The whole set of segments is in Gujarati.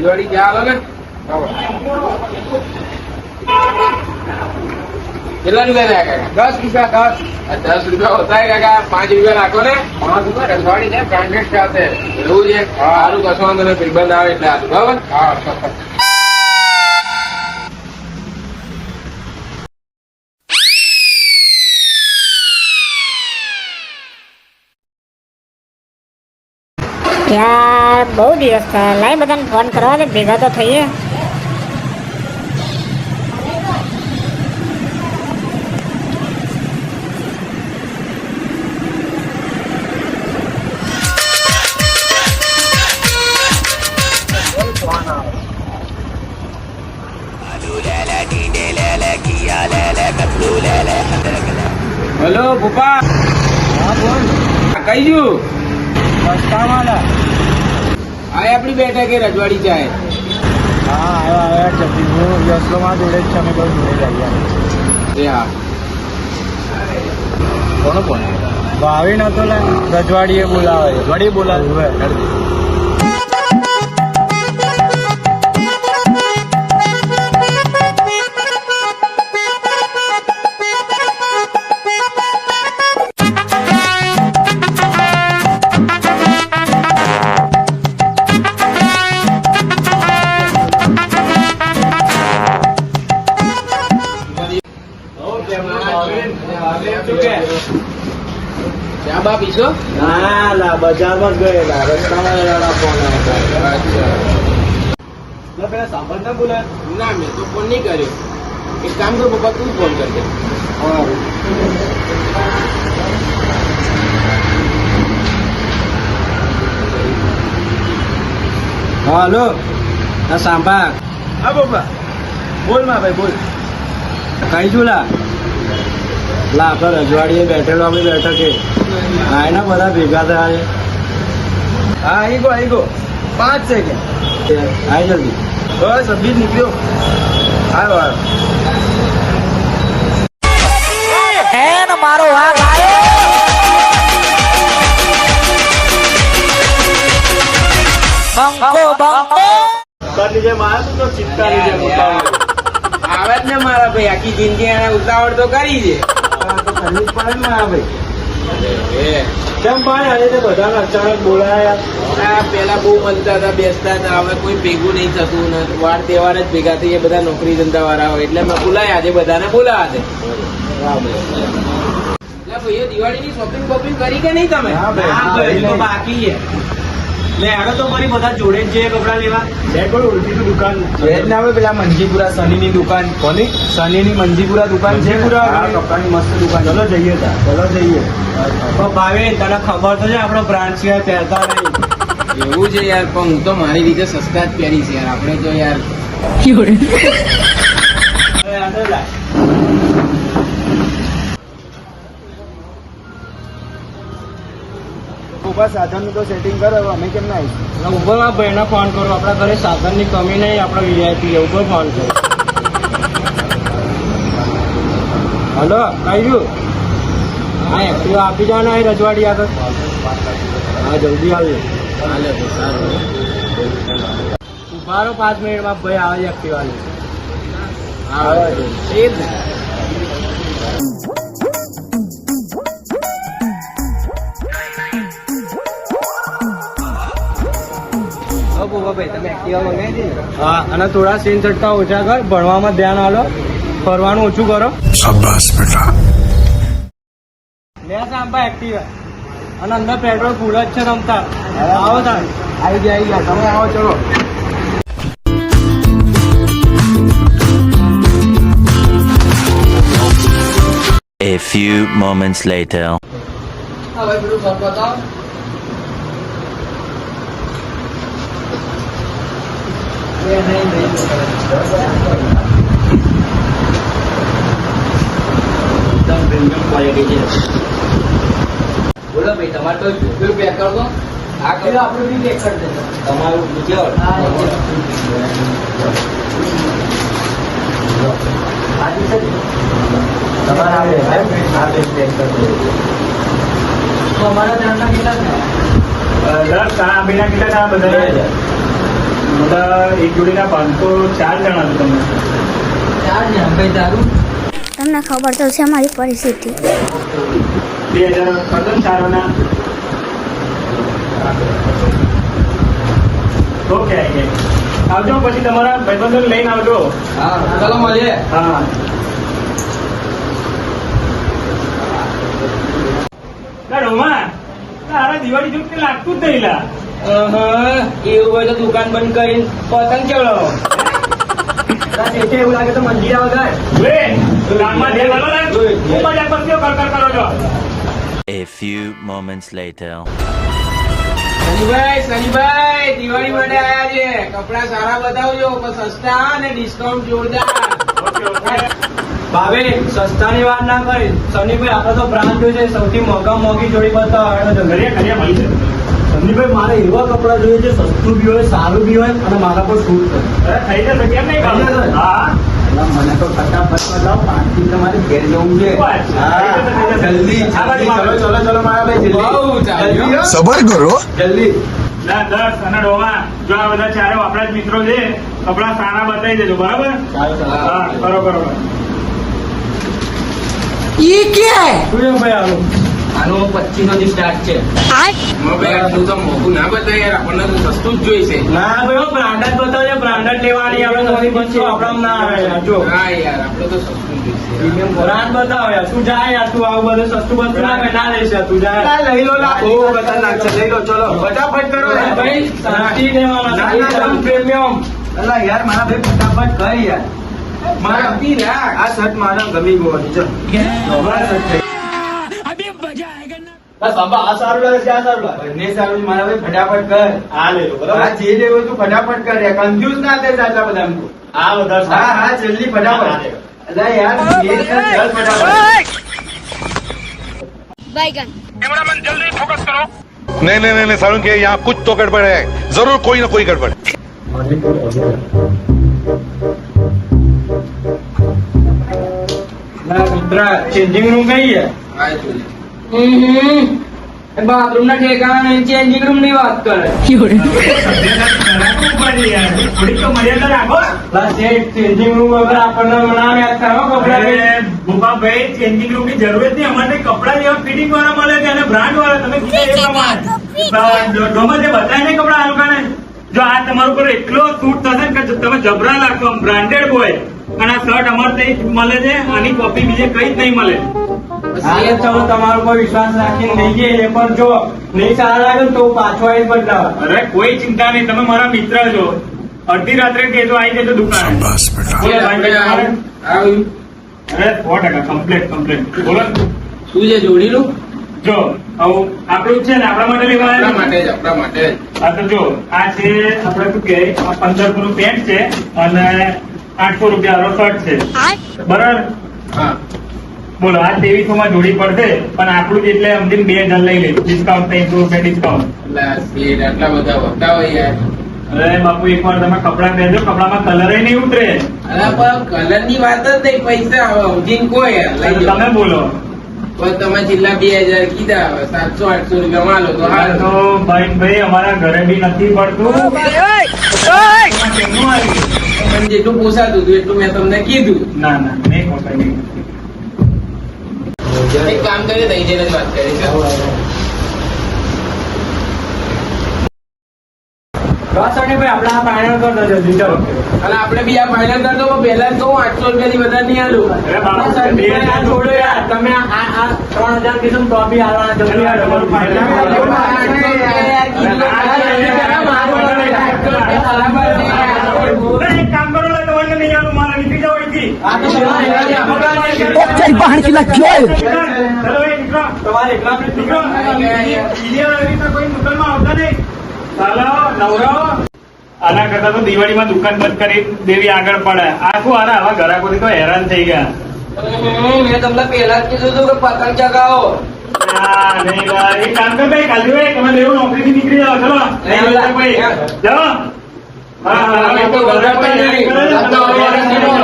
રજવાડી ક્યાં આવે કેટલા રૂપિયા થયા દસ રૂપિયા દસ. દસ રૂપિયા હોતા કાકા. પાંચ રૂપિયા રાખો ને. પાંચ રૂપિયા રજવાડી છે બ્રાન્ડેડ સાથે એવું છે? સારું કશો વાંધો ને ભાઈબંધ આવે એટલે સારું બરાબર? હા ચોક્કસ. બહુ દિવસ થયા. લાઈ બધાને ફોન કરવા દે ભેગા તો થઈએ. હેલો ભૂપા. હા બોલ. કઈ ગયું? રસ્તામાં. આ આપણી બેઠક એ રજવાડી ચાય હા આવ્યા આવ્યા જતી હું યશોમાં જોડે જ છે અમે બધું જોડે જ આવ્યા એ હા. કોનો કોણ ભાવી નતો લે રજવાડીએ બોલાવે. વડી બોલાવે ચા બા પીશો ના ના બજારમાં જ ગયેલા. રસ્તામાં ફોન આવ્યા પેલા સાંભળ ના બોલાય ના મેં તો ફોન નહીં કર્યો. એક કામ કર પપ્પા તું ફોન કરજે. હા. હલો. હા સાંભા હા બાપા બોલમાં ભાઈ બોલ. કઈ છું લા લા આપણે રજવાડીએ બેઠેલો આપણે બેઠક હા એના બધા ભેગા થયા છે. હા આવી ગયો આવી ગયો. પાંચ સેકન્ડ આવી જલ્દી બસ અભી નીકળ્યો. આવ્યો. આવ્યો મારો ચિંતા લીજે મોટા આવે જ ને મારા ભાઈ આખી જિંદગી એને ઉતાવળ તો કરી છે. કરવી પડે ને મારા કેમ ભાઈ. આજે તો બધાને અચાનક બોલાયા પેલા બહુ મળતા હતા બેસતા હતા હવે કોઈ ભેગું નહીં થતું ને વાર તહેવાર જ ભેગા થઈ એ બધા નોકરી ધંધા વાળા હોય એટલે મેં બોલાયા આજે બધાને બોલાયા છે દિવાળીની શોપિંગ બોપિંગ કરી કે નહીં તમે બાકી છે. લે હેડો તો ફરી બધા જોડે જ જઈએ કપડાં લેવા. બે કોઈ ઓળખીતું દુકાન વેજ ના આવે પેલા મંજીપુરા સનીની દુકાન. કોની? સનીની મંજીપુરા દુકાન છે પૂરા કપડાની મસ્ત દુકાન. ચલો જઈએ ત્યાં ચલો જઈએ. તો ભાવે તને ખબર તો છે આપણો બ્રાન્ડ સિવાય પહેરતા નહીં. એવું છે યાર પણ હું તો મારી રીતે સસ્તા જ પહેરી છે યાર. આપણે તો યાર લાય. સાધનનું તો સેટિંગ કરો અમે કેમ ના આવીશું? ઉપરમાં ભાઈને ફોન કરો. આપણા ઘરે સાધનની કમી નહીં આપણે વીઆઈપી ઉપર ફોન કરો. હલો કઈ ગયું હા એક્ટિવા આપી જાઓ ને અહીં રજવાડી આગળ. હા જલ્દી આવજો ઉભારો પાંચ મિનિટમાં ભાઈ આવે છે અને થોડા સીન છટકા ઓછા કર ભણવામાં ધ્યાન આલો ફરવાનું ઓછું કરો. શાબાશ બેટા. લે સાંભા એક્ટિવા અને અંદર પેટ્રોલ ફૂલ જ છે રમતા. આવો તાર આવી ગયા આવી ગયા. તમે આવો ચલો. A few moments later. હવે બધું બોલો ભાઈ તમારે તો જોયું પેક કર દો આ કરો. આપણું બી પેક કરી દેજો. તમારું બીજો તમારા આવે આ બે પેક કરી અમારા ધ્યાનમાં કેટલા દસ આ બેના કેટલા બધા બધા બધા એક જોડીના પાંચસો ચાર જણા છો તમે. તમને ખબર તો છે મારી પરિસ્થિતિ. બે હજાર કરતો ચારોના. ઓકે આવજો પછી તમારા ભાઈબંધો લઈને આવજો. ચલો મળીએ. હા. ના રોમા તારા દિવાળી જેવું લાગતું જ નહીં લા. એવું હોય તો દુકાન બંધ કરીને પતંગ ચડાવો એવું લાગે તો મંદિર A few moments later. સનીભાઈ સનીભાઈ Diwali માટે આયા છે. કપડા સારા બતાવજો પણ સસ્તા અને ડિસ્કાઉન્ટ જોરદાર. ભાવે સસ્તાની વાત ના કરી. શનિભાઈ આપણે તો બ્રાન્ડ છે સૌથી મોંઘા મોંઘી જોડી બતાવો સંદીપભાઈ મારે એવા કપડા જોઈએ છે સસ્તું બી હોય સારું બી હોય અને મારા પર શૂટ કરે. થઈ જશે કેમ નહીં થઈ જશે? હા. મને તો ફટાફટ બતાવો પાંચથી તમારે ઘેર જવું છે. જલ્દી આ બાજુ જલ્દી મારો. ચલો ચલો ચલો મારા ભાઈ જલ્દી. ચાલ્યું. જલ્દી હો. સબર કરો. જલ્દી. ના દસ અને ડોમા જો આ બધા ચારે આપણા જ મિત્રો છે કપડા સારા બતાવી દેજો બરાબર? હા કરો કરો ઈ છે ભાઈ આનું આનો પચીસ નો સ્ટાર્ટ છે. તું તો મોઘું ના બતાવે યાર આપણને તો સસ્તું જ જોઈશે ના ભાઈ બ્રાન્ડેડ બતાવજો બ્રાન્ડેડ લેવાની આપણે નવી બસો આપણા ના આવે યાર જો. હા યાર આપણે તો સસ્તું જ જોઈશે બ્રાન્ડ બતાવ યાર તું જાય યાર તું આવું બધું સસ્તું બસ્તું ના ના લેશે તું જાય. લઈ લો લા. ઓ બધા લાગશે લઈ લો ચલો. ફટાફટ કરો ભાઈ શાંતિ લેવાના ના, ના, ના. પ્રીમિયમ અલા યાર મારા ભાઈ ફટાફટ કર યાર. મારા પી રાખ. આ શર્ટ મારા ગમી ગયો હતી ચલ. બસ બાબા આ સારું લાગે છે આ સારું લાગે બંને સારું છે, મારા ભાઈ ફટાફટ કર આ લઈ લો બરાબર હા જે લેવું તું ફટાફટ કર યાર કન્ફ્યુઝ ના થાય આટલા બધા એમ તો. આ વધારે હા સારું. હા જલ્દી હા, ફટાફટ હા. અલા યાર એ કર, ચાલ ફટાફટ नहीं नहीं नहीं नहीं सारुण के यहाँ कुछ तो गड़बड़ है जरूर कोई ना कोई गड़बड़ है ના મિત્ર ચેન્જિંગ બાથરૂમ ના ઠેકાણા ચેન્જિંગ રૂમની વાત કરે. થોડીક તો મર્યાદા રાખો ચેન્જિંગ રૂમ વગર આપણને મનાવે કરો કપડા ભૂપાભાઈ ચેન્જિંગ રૂમની જરૂર નહીં અમારે કપડા જેવા ફિટિંગ વાળા મળે છે અને બ્રાન્ડ વાળા તમે બતાય ને કપડા આ જો આ તમારું પર એટલો સૂટ થશે ને કે તમે જબરા લાગશો બ્રાન્ડેડ હોય અને આ શર્ટ અમારે ત્યાં મળે છે આની કોપી બીજે કઈ જ નહીં મળે. હા ચલો તમારો પર વિશ્વાસ રાખીને લઈ જઈએ પણ જો નહીં સારા લાગે તો પાછો આવી બદલાવ. અરે કોઈ ચિંતા નહીં તમે મારા મિત્ર છો. અડધી રાત્રે કહેજો આવી જજો દુકાન. આવ્યું. અરે સો ટકા કમ્પ્લેટ કમ્પ્લેટ બોલો. શું છે જોડીનું જો આવું આપણું છે ને આપણા માટે લેવા આપણા આવ્યા માટે જ આપણા માટે હા તો જો આ છે આપણે શું કે પંદરસો નું પેન્ટ છે અને આઠસો રૂપિયા શર્ટ છે. બરાબર? હા. બોલો આ ત્રેવીસો માં જોડી પડશે પણ આપણું જ એટલે સમજીને બે હજાર લઈ લે. ડિસ્કાઉન્ટ ત્રણસો રૂપિયા ડિસ્કાઉન્ટ એટલે આટલા બધા હોતા હોય યાર. અરે બાપુ એક વાર તમે કપડા પહેરજો કપડામાં કલર નહીં ઉતરે. અરે પણ કલરની વાત જ નહીં પૈસા હવે કોઈ યાર તમે બોલો. પણ તમે છેલ્લા બે હજાર કીધા સાતસો આઠસો રૂપિયા માલો તો હા તો ભાઈ ભાઈ અમારા ઘરે બી નથી પડતું. જેટલું પોસાતું હતું એટલું મેં તમને કીધું. ના ના નહીં પોસાય નહીં. એક કામ કરીએ જઈને જ વાત આપણે બી આ ફાઇનલ કરતો પહેલા જ આઠસો રૂપિયા થી વધારે નહીં આલું યાર તમે આ ત્રણ હજાર કીધું તો બી જાઓ અહીંથી કેટલા તમારે એકલા કોઈ મુસલમાન આવતા નહીં. નવરો. આના કરતા તો દિવાળીમાં દુકાન બંધ કરી દેવી આગળ પડે. આખું આરા આના આવા ગ્રાહકોથી તો હેરાન થઈ ગયા. મેં તમને પહેલા જ કીધું હતું કે પતંગ ચગાવો. એક કામ કરતા કાલે તમે દેવું નોકરીથી નીકળી જાઓ. ચલો. જાઓ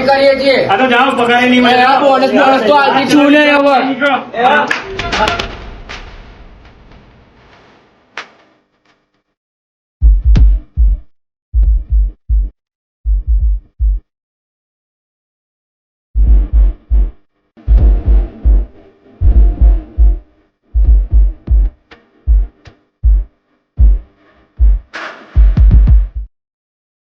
કરીએ છીએ જાઓ પગારે નહીં આપો અને રસ્તો બોનસ છું ને હવે.